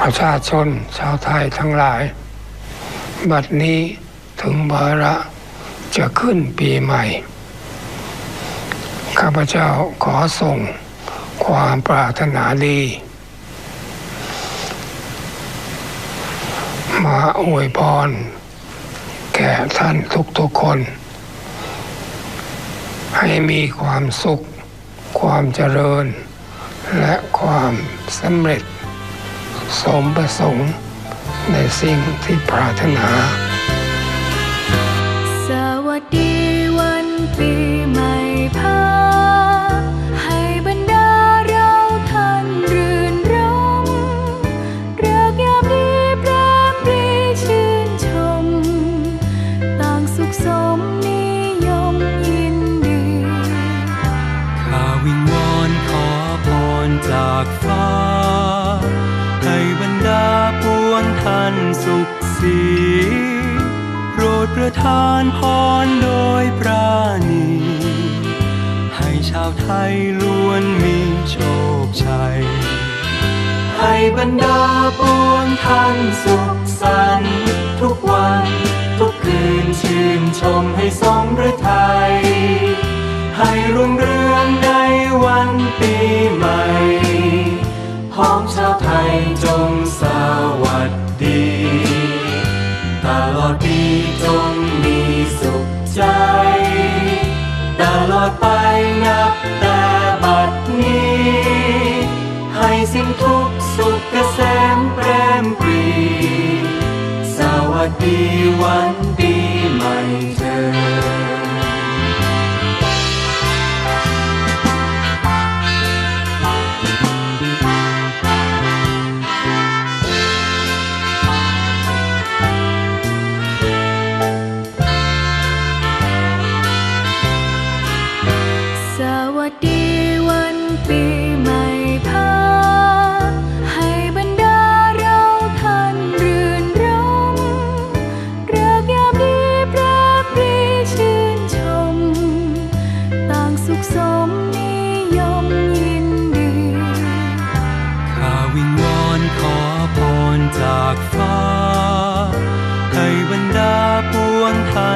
ประชาชนชาวไทยทั้งหลาย บัดนี้ถึงวาระจะขึ้นปีใหม่ ข้าพเจ้าขอส่งความปรารถนาดี มาอวยพร แก่ท่านทุกๆคน ให้มีความสุข ความเจริญ และความสำเร็จ สมประสงค์ในสิ่งที่ปรารถนา สวัสดีวันปีใหม่พาให้บรรดาเราท่านรื่นรมเริกยามดีแปรมปรีชื่นชม ต่างสุขสมนิยมยินดี ข้าวิงวอนขอพรจากฟ้า ประทานพรโดยปราณี ให้ชาวไทยล้วนมีโชคชัย ให้บรรดาปวงท่านสุขสันต์ทุกวัน ทุกคืนชื่นชมให้สมฤทัย ให้รุ่งเรืองในวันปีใหม่พร้อมชาวไทย วัสดีวัน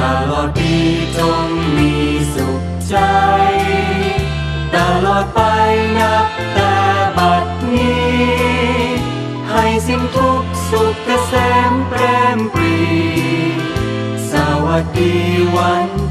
ตลอดปีจงมีสุขใจ ตลอดไปนับแต่บัดนี้ ให้สิ้นทุกสุขเกษมแปรมปรี สวัสดีวัน